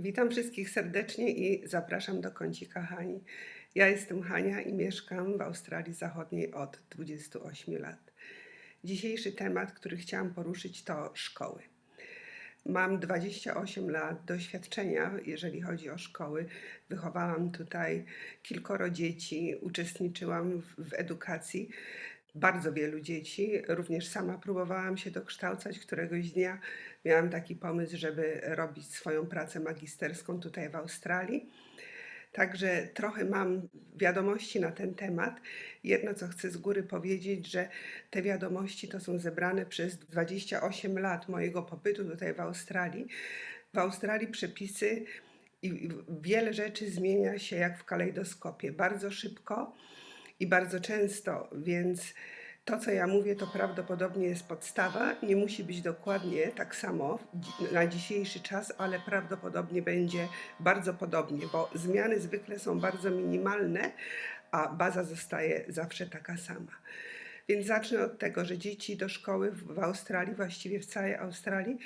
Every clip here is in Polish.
Witam wszystkich serdecznie i zapraszam do kącika Hani. Ja jestem Hania i mieszkam w Australii Zachodniej od 28 lat. Dzisiejszy temat, który chciałam poruszyć, to szkoły. Mam 28 lat doświadczenia, jeżeli chodzi o szkoły. Wychowałam tutaj kilkoro dzieci, uczestniczyłam w, w edukacji bardzo wielu dzieci. Również sama próbowałam się dokształcać. Któregoś dnia miałam taki pomysł, żeby robić swoją pracę magisterską tutaj w Australii. Także trochę mam wiadomości na ten temat. Jedno, co chcę z góry powiedzieć, że te wiadomości to są zebrane przez 28 lat mojego pobytu tutaj w Australii. W Australii przepisy i wiele rzeczy zmienia się jak w kalejdoskopie, bardzo szybko i bardzo często, więc to, co ja mówię, to prawdopodobnie jest podstawa. Nie musi być dokładnie tak samo na dzisiejszy czas, ale prawdopodobnie będzie bardzo podobnie, bo zmiany zwykle są bardzo minimalne, a baza zostaje zawsze taka sama. Więc zacznę od tego, że dzieci do szkoły w Australii, właściwie w całej Australii,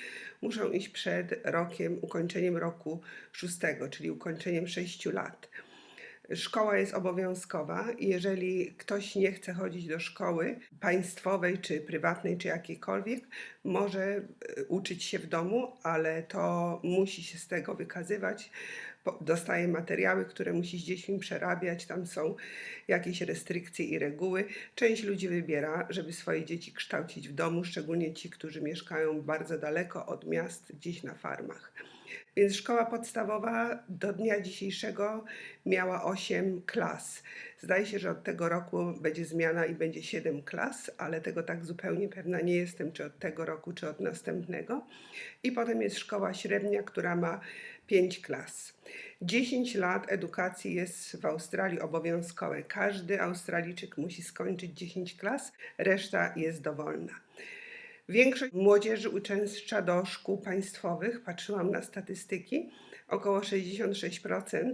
muszą iść przed rokiem, ukończeniem roku szóstego, czyli ukończeniem sześciu lat. Szkoła jest obowiązkowa jeżeli ktoś nie chce chodzić do szkoły państwowej, czy prywatnej, czy jakiejkolwiek, może e, uczyć się w domu, ale to musi się z tego wykazywać. Dostaje materiały, które musi z dziećmi przerabiać, tam są jakieś restrykcje i reguły. Część ludzi wybiera, żeby swoje dzieci kształcić w domu, szczególnie ci, którzy mieszkają bardzo daleko od miast, gdzieś na farmach. Więc szkoła podstawowa do dnia dzisiejszego miała 8 klas. Zdaje się, że od tego roku będzie zmiana i będzie 7 klas, ale tego tak zupełnie pewna nie jestem, czy od tego roku, czy od następnego. I potem jest szkoła średnia, która ma 5 klas. 10 lat edukacji jest w Australii obowiązkowe. Każdy Australijczyk musi skończyć 10 klas, reszta jest dowolna. Większość młodzieży uczęszcza do szkół państwowych. Patrzyłam na statystyki. Około 66%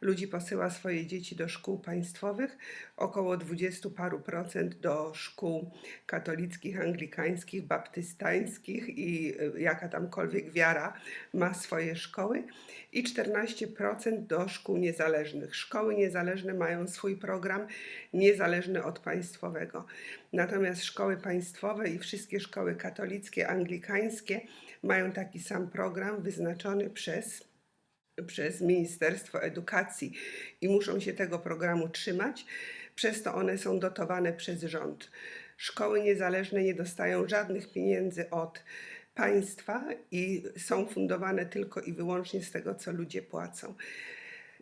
ludzi posyła swoje dzieci do szkół państwowych, około 20 paru procent do szkół katolickich, anglikańskich, baptystańskich i y, jaka tamkolwiek wiara ma swoje szkoły i 14% do szkół niezależnych. Szkoły niezależne mają swój program niezależny od państwowego. Natomiast szkoły państwowe i wszystkie szkoły katolickie, anglikańskie mają taki sam program wyznaczony przez przez Ministerstwo Edukacji i muszą się tego programu trzymać. Przez to one są dotowane przez rząd. Szkoły niezależne nie dostają żadnych pieniędzy od państwa i są fundowane tylko i wyłącznie z tego, co ludzie płacą.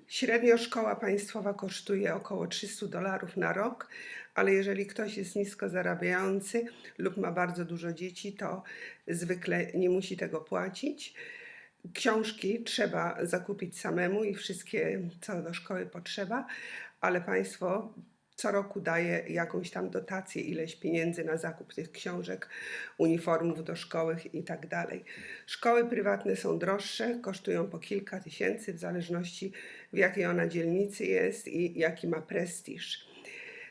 Średnio szkoła państwowa kosztuje około 300 dolarów na rok, ale jeżeli ktoś jest nisko zarabiający lub ma bardzo dużo dzieci, to zwykle nie musi tego płacić. Książki trzeba zakupić samemu i wszystkie, co do szkoły potrzeba, ale państwo co roku daje jakąś tam dotację, ileś pieniędzy na zakup tych książek, uniformów do szkoły i tak dalej. Szkoły prywatne są droższe, kosztują po kilka tysięcy w zależności w jakiej ona dzielnicy jest i jaki ma prestiż.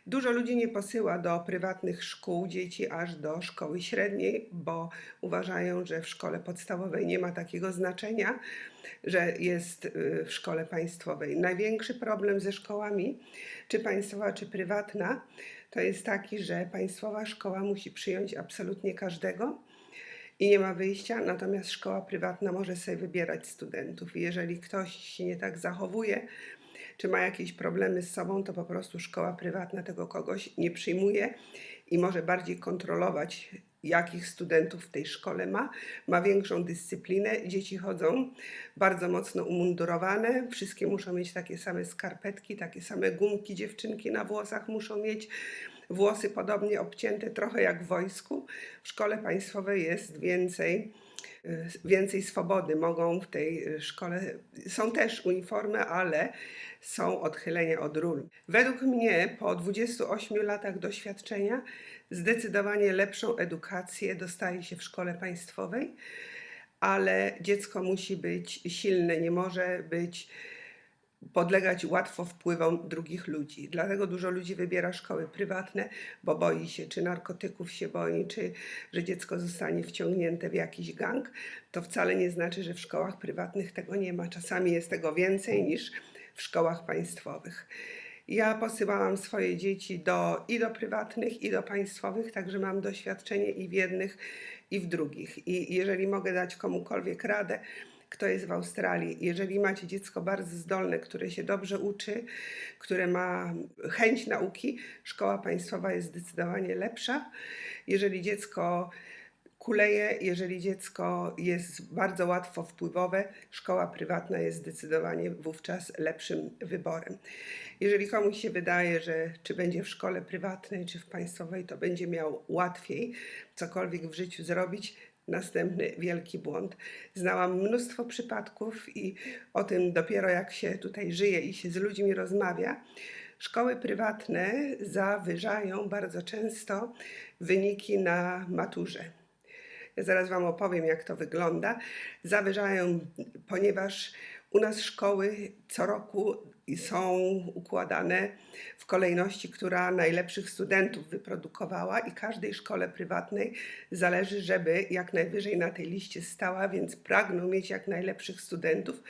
Dużo ludzi nie posyła do prywatnych szkół dzieci aż do szkoły średniej, bo uważają, że w szkole podstawowej nie ma takiego znaczenia, że jest y, w szkole państwowej. Największy problem ze szkołami, czy państwowa, czy prywatna, to jest taki, że państwowa szkoła musi przyjąć absolutnie każdego i nie ma wyjścia, natomiast szkoła prywatna może sobie wybierać studentów. Jeżeli ktoś się nie tak zachowuje, czy ma jakieś problemy z sobą, to po prostu szkoła prywatna tego kogoś nie przyjmuje i może bardziej kontrolować, jakich studentów w tej szkole ma. Ma większą dyscyplinę. Dzieci chodzą bardzo mocno umundurowane. Wszystkie muszą mieć takie same skarpetki, takie same gumki. Dziewczynki na włosach muszą mieć włosy podobnie obcięte, trochę jak w wojsku. W szkole państwowej jest więcej więcej swobody mogą w tej y, szkole. Są też uniformy, ale są odchylenia od ról. Według mnie po 28 latach doświadczenia zdecydowanie lepszą edukację dostaje się w szkole państwowej, ale dziecko musi być silne, nie może być podlegać łatwo wpływom drugich ludzi. Dlatego dużo ludzi wybiera szkoły prywatne, bo boi się, czy narkotyków się boi, czy że dziecko zostanie wciągnięte w jakiś gang. To wcale nie znaczy, że w szkołach prywatnych tego nie ma. Czasami jest tego więcej niż w szkołach państwowych. Ja posyłałam swoje dzieci do, i do prywatnych, i do państwowych, także mam doświadczenie i w jednych, i w drugich. I jeżeli mogę dać komukolwiek radę, kto jest w Australii, jeżeli macie dziecko bardzo zdolne, które się dobrze uczy, które ma chęć nauki, szkoła państwowa jest zdecydowanie lepsza. Jeżeli dziecko kuleje, jeżeli dziecko jest bardzo łatwo wpływowe, szkoła prywatna jest zdecydowanie wówczas lepszym wyborem. Jeżeli komuś się wydaje, że czy będzie w szkole prywatnej, czy w państwowej, to będzie miał łatwiej cokolwiek w życiu zrobić, następny wielki błąd. Znałam mnóstwo przypadków i o tym dopiero jak się tutaj żyje i się z ludźmi rozmawia. Szkoły prywatne zawyżają bardzo często wyniki na maturze. Zaraz Wam opowiem, jak to wygląda. Zawyżają, ponieważ u nas szkoły co roku są układane w kolejności, która najlepszych studentów wyprodukowała, i każdej szkole prywatnej zależy, żeby jak najwyżej na tej liście stała, więc pragną mieć jak najlepszych studentów,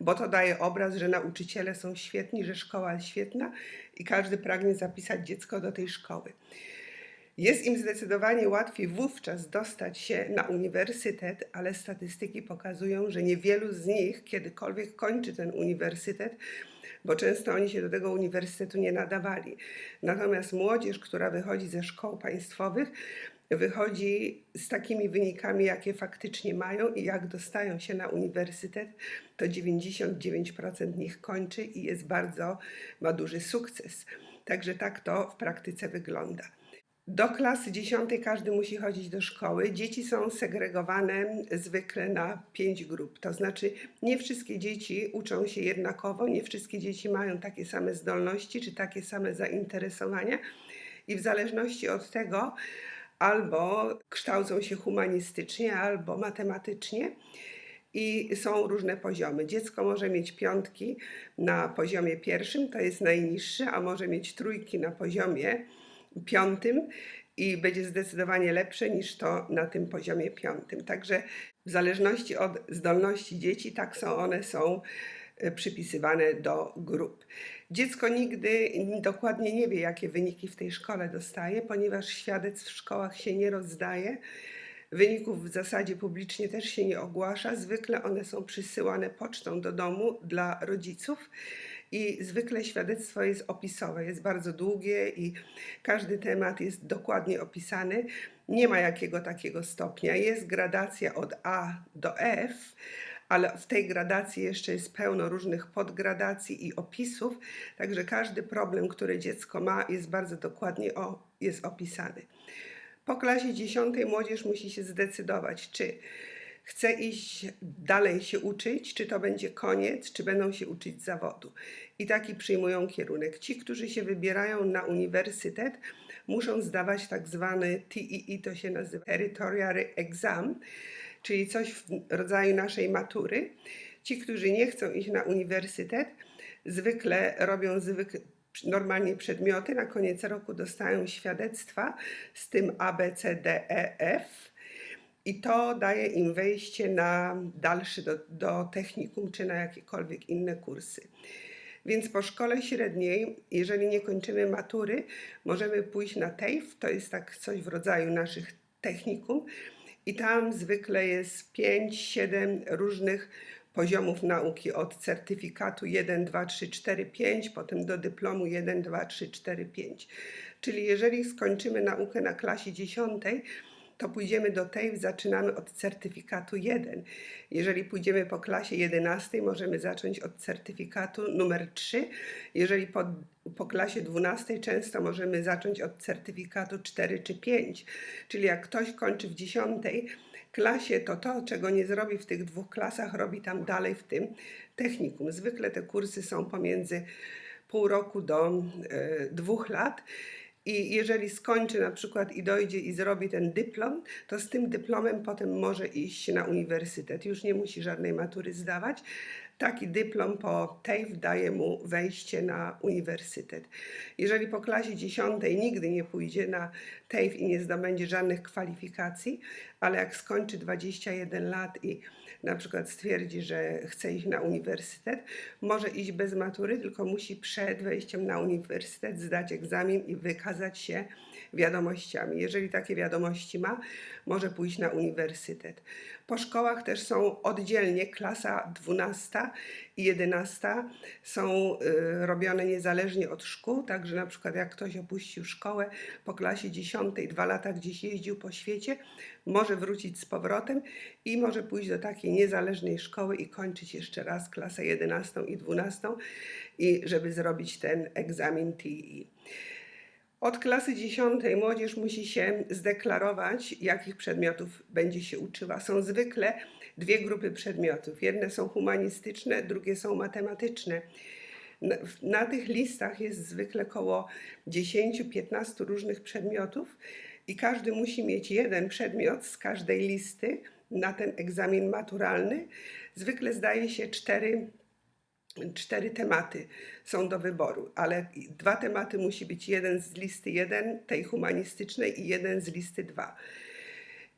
bo to daje obraz, że nauczyciele są świetni, że szkoła jest świetna i każdy pragnie zapisać dziecko do tej szkoły. Jest im zdecydowanie łatwiej wówczas dostać się na uniwersytet, ale statystyki pokazują, że niewielu z nich kiedykolwiek kończy ten uniwersytet, bo często oni się do tego uniwersytetu nie nadawali. Natomiast młodzież, która wychodzi ze szkoł państwowych, wychodzi z takimi wynikami, jakie faktycznie mają i jak dostają się na uniwersytet, to 99% nich kończy i jest bardzo, ma duży sukces. Także tak to w praktyce wygląda. Do klasy dziesiątej każdy musi chodzić do szkoły. Dzieci są segregowane zwykle na pięć grup. To znaczy, nie wszystkie dzieci uczą się jednakowo, nie wszystkie dzieci mają takie same zdolności czy takie same zainteresowania, i w zależności od tego, albo kształcą się humanistycznie, albo matematycznie. I są różne poziomy. Dziecko może mieć piątki na poziomie pierwszym, to jest najniższy, a może mieć trójki na poziomie piątym i będzie zdecydowanie lepsze niż to na tym poziomie piątym. Także w zależności od zdolności dzieci, tak są one są e, przypisywane do grup. Dziecko nigdy dokładnie nie wie, jakie wyniki w tej szkole dostaje, ponieważ świadectw w szkołach się nie rozdaje. Wyników w zasadzie publicznie też się nie ogłasza. Zwykle one są przysyłane pocztą do domu dla rodziców i zwykle świadectwo jest opisowe, jest bardzo długie i każdy temat jest dokładnie opisany. Nie ma jakiego takiego stopnia. Jest gradacja od A do F, ale w tej gradacji jeszcze jest pełno różnych podgradacji i opisów, także każdy problem, który dziecko ma, jest bardzo dokładnie o, jest opisany. Po klasie dziesiątej młodzież musi się zdecydować, czy chce iść dalej się uczyć, czy to będzie koniec, czy będą się uczyć zawodu. I taki przyjmują kierunek. Ci, którzy się wybierają na uniwersytet, muszą zdawać tak zwany TEE, to się nazywa Territorial Exam, czyli coś w rodzaju naszej matury. Ci, którzy nie chcą iść na uniwersytet, zwykle robią zwykle normalnie przedmioty, na koniec roku dostają świadectwa z tym A, B, C, D, E, F i to daje im wejście na dalszy do, do technikum czy na jakiekolwiek inne kursy. Więc po szkole średniej, jeżeli nie kończymy matury, możemy pójść na TAFE, to jest tak coś w rodzaju naszych technikum i tam zwykle jest 5-7 różnych poziomów nauki od certyfikatu 1, 2, 3, 4, 5, potem do dyplomu 1, 2, 3, 4, 5. Czyli jeżeli skończymy naukę na klasie 10, to pójdziemy do tej, zaczynamy od certyfikatu 1. Jeżeli pójdziemy po klasie 11, możemy zacząć od certyfikatu numer 3. Jeżeli po, po klasie 12, często możemy zacząć od certyfikatu 4 czy 5. Czyli jak ktoś kończy w 10 klasie, to to, czego nie zrobi w tych dwóch klasach, robi tam dalej w tym technikum. Zwykle te kursy są pomiędzy pół roku do y, dwóch lat. I jeżeli skończy na przykład i dojdzie i zrobi ten dyplom, to z tym dyplomem potem może iść na uniwersytet. Już nie musi żadnej matury zdawać, Taki dyplom po TAFE daje mu wejście na uniwersytet. Jeżeli po klasie 10 nigdy nie pójdzie na TAFE i nie zdobędzie żadnych kwalifikacji, ale jak skończy 21 lat i na przykład stwierdzi, że chce iść na uniwersytet, może iść bez matury, tylko musi przed wejściem na uniwersytet zdać egzamin i wykazać się wiadomościami. Jeżeli takie wiadomości ma, może pójść na uniwersytet. Po szkołach też są oddzielnie klasa 12 i 11 są y, robione niezależnie od szkół, także na przykład jak ktoś opuścił szkołę po klasie 10, dwa lata gdzieś jeździł po świecie, może wrócić z powrotem i może pójść do takiej niezależnej szkoły i kończyć jeszcze raz klasę 11 i 12 i żeby zrobić ten egzamin TI. Od klasy 10 młodzież musi się zdeklarować, jakich przedmiotów będzie się uczyła. Są zwykle dwie grupy przedmiotów. Jedne są humanistyczne, drugie są matematyczne. Na, na tych listach jest zwykle około 10-15 różnych przedmiotów i każdy musi mieć jeden przedmiot z każdej listy na ten egzamin maturalny. Zwykle zdaje się cztery cztery tematy są do wyboru, ale dwa tematy musi być jeden z listy jeden, tej humanistycznej i jeden z listy dwa.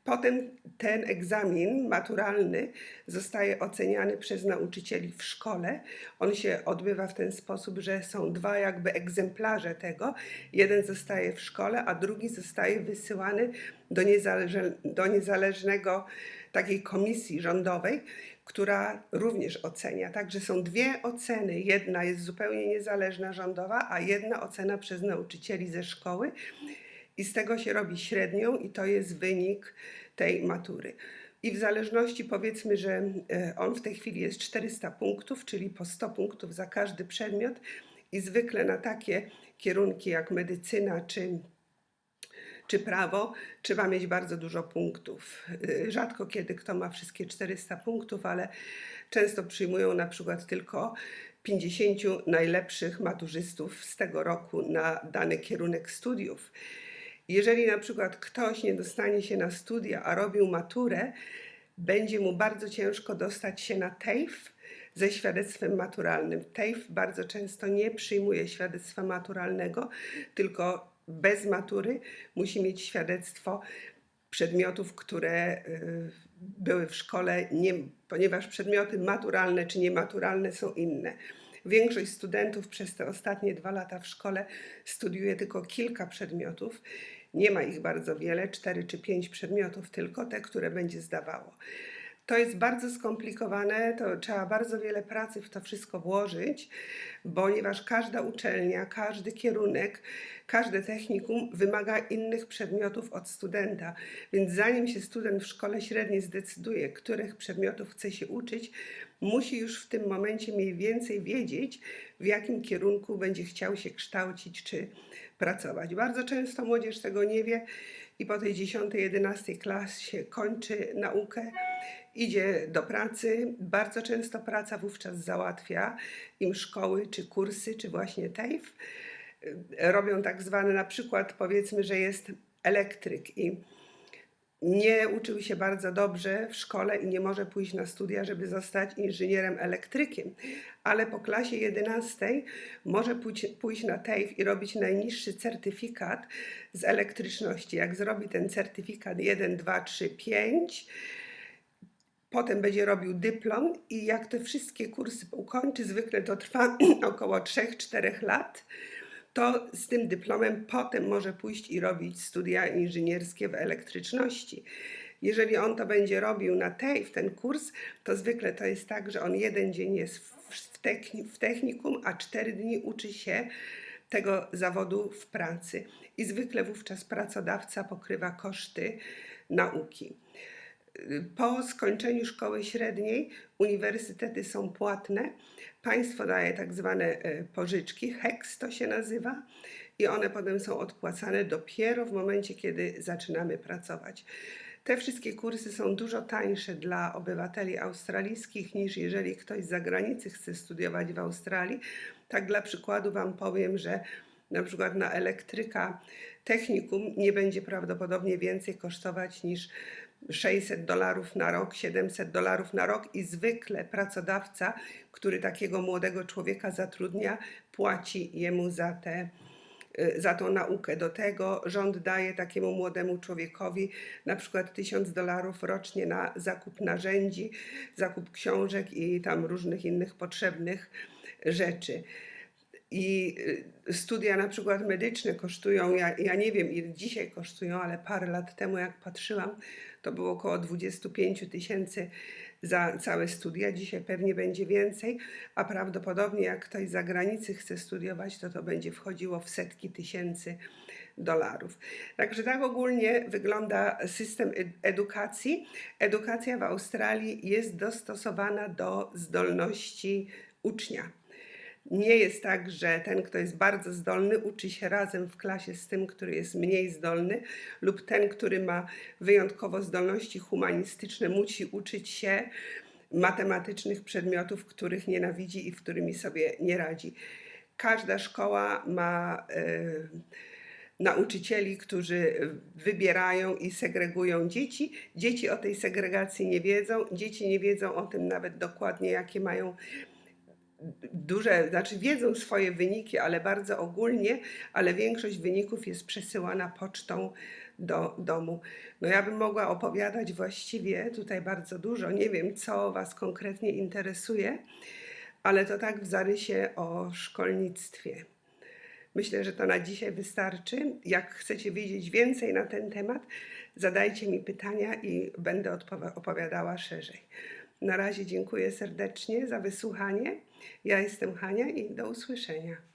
Potem ten egzamin maturalny zostaje oceniany przez nauczycieli w szkole. On się odbywa w ten sposób, że są dwa jakby egzemplarze tego. Jeden zostaje w szkole, a drugi zostaje wysyłany do, niezależne, do niezależnego takiej komisji rządowej, która również ocenia. Także są dwie oceny. Jedna jest zupełnie niezależna, rządowa, a jedna ocena przez nauczycieli ze szkoły. I z tego się robi średnią, i to jest wynik tej matury. I w zależności powiedzmy, że e, on w tej chwili jest 400 punktów, czyli po 100 punktów za każdy przedmiot, i zwykle na takie kierunki jak medycyna czy czy prawo, trzeba mieć bardzo dużo punktów. Y, rzadko kiedy kto ma wszystkie 400 punktów, ale często przyjmują na przykład tylko 50 najlepszych maturzystów z tego roku na dany kierunek studiów. Jeżeli na przykład ktoś nie dostanie się na studia, a robił maturę, będzie mu bardzo ciężko dostać się na TAFE ze świadectwem maturalnym. TAFE bardzo często nie przyjmuje świadectwa maturalnego, tylko bez matury musi mieć świadectwo przedmiotów, które y, były w szkole, nie, ponieważ przedmioty maturalne czy niematuralne są inne. Większość studentów przez te ostatnie dwa lata w szkole studiuje tylko kilka przedmiotów. Nie ma ich bardzo wiele, cztery czy pięć przedmiotów, tylko te, które będzie zdawało. To jest bardzo skomplikowane, to trzeba bardzo wiele pracy w to wszystko włożyć, ponieważ każda uczelnia, każdy kierunek, każde technikum wymaga innych przedmiotów od studenta. Więc zanim się student w szkole średniej zdecyduje, których przedmiotów chce się uczyć, musi już w tym momencie mniej więcej wiedzieć, w jakim kierunku będzie chciał się kształcić czy pracować. Bardzo często młodzież tego nie wie i po tej 10-11 klasie kończy naukę idzie do pracy, bardzo często praca wówczas załatwia im szkoły, czy kursy, czy właśnie TAFE. Robią tak zwane, na przykład powiedzmy, że jest elektryk i nie uczył się bardzo dobrze w szkole i nie może pójść na studia, żeby zostać inżynierem elektrykiem, ale po klasie 11 może pójść, pójść na TAFE i robić najniższy certyfikat z elektryczności. Jak zrobi ten certyfikat 1, 2, 3, 5, Potem będzie robił dyplom i jak te wszystkie kursy ukończy, zwykle to trwa około 3-4 lat, to z tym dyplomem potem może pójść i robić studia inżynierskie w elektryczności. Jeżeli on to będzie robił na tej, w ten kurs, to zwykle to jest tak, że on jeden dzień jest w, w technikum, a cztery dni uczy się tego zawodu w pracy. I zwykle wówczas pracodawca pokrywa koszty nauki. Po skończeniu szkoły średniej uniwersytety są płatne. Państwo daje tak zwane e, pożyczki, HEX to się nazywa, i one potem są odpłacane dopiero w momencie, kiedy zaczynamy pracować. Te wszystkie kursy są dużo tańsze dla obywateli australijskich niż jeżeli ktoś z zagranicy chce studiować w Australii. Tak dla przykładu Wam powiem, że na przykład na elektryka technikum nie będzie prawdopodobnie więcej kosztować niż 600 dolarów na rok, 700 dolarów na rok i zwykle pracodawca, który takiego młodego człowieka zatrudnia, płaci jemu za te y, za tą naukę. Do tego rząd daje takiemu młodemu człowiekowi na przykład 1000 dolarów rocznie na zakup narzędzi, zakup książek i tam różnych innych potrzebnych rzeczy. I y, studia na przykład medyczne kosztują, ja, ja nie wiem ile dzisiaj kosztują, ale parę lat temu jak patrzyłam, to było około 25 tysięcy za całe studia. Dzisiaj pewnie będzie więcej, a prawdopodobnie jak ktoś z zagranicy chce studiować, to to będzie wchodziło w setki tysięcy dolarów. Także tak ogólnie wygląda system ed- edukacji. Edukacja w Australii jest dostosowana do zdolności ucznia. Nie jest tak, że ten, kto jest bardzo zdolny, uczy się razem w klasie z tym, który jest mniej zdolny, lub ten, który ma wyjątkowo zdolności humanistyczne, musi uczyć się matematycznych przedmiotów, których nienawidzi i w którymi sobie nie radzi. Każda szkoła ma e, nauczycieli, którzy wybierają i segregują dzieci. Dzieci o tej segregacji nie wiedzą, dzieci nie wiedzą o tym nawet dokładnie, jakie mają duże, znaczy wiedzą swoje wyniki, ale bardzo ogólnie, ale większość wyników jest przesyłana pocztą do domu. No ja bym mogła opowiadać właściwie tutaj bardzo dużo, nie wiem co Was konkretnie interesuje, ale to tak w zarysie o szkolnictwie. Myślę, że to na dzisiaj wystarczy. Jak chcecie wiedzieć więcej na ten temat, zadajcie mi pytania i będę opowiadała szerzej. Na razie dziękuję serdecznie za wysłuchanie. Ja jestem Hania i do usłyszenia.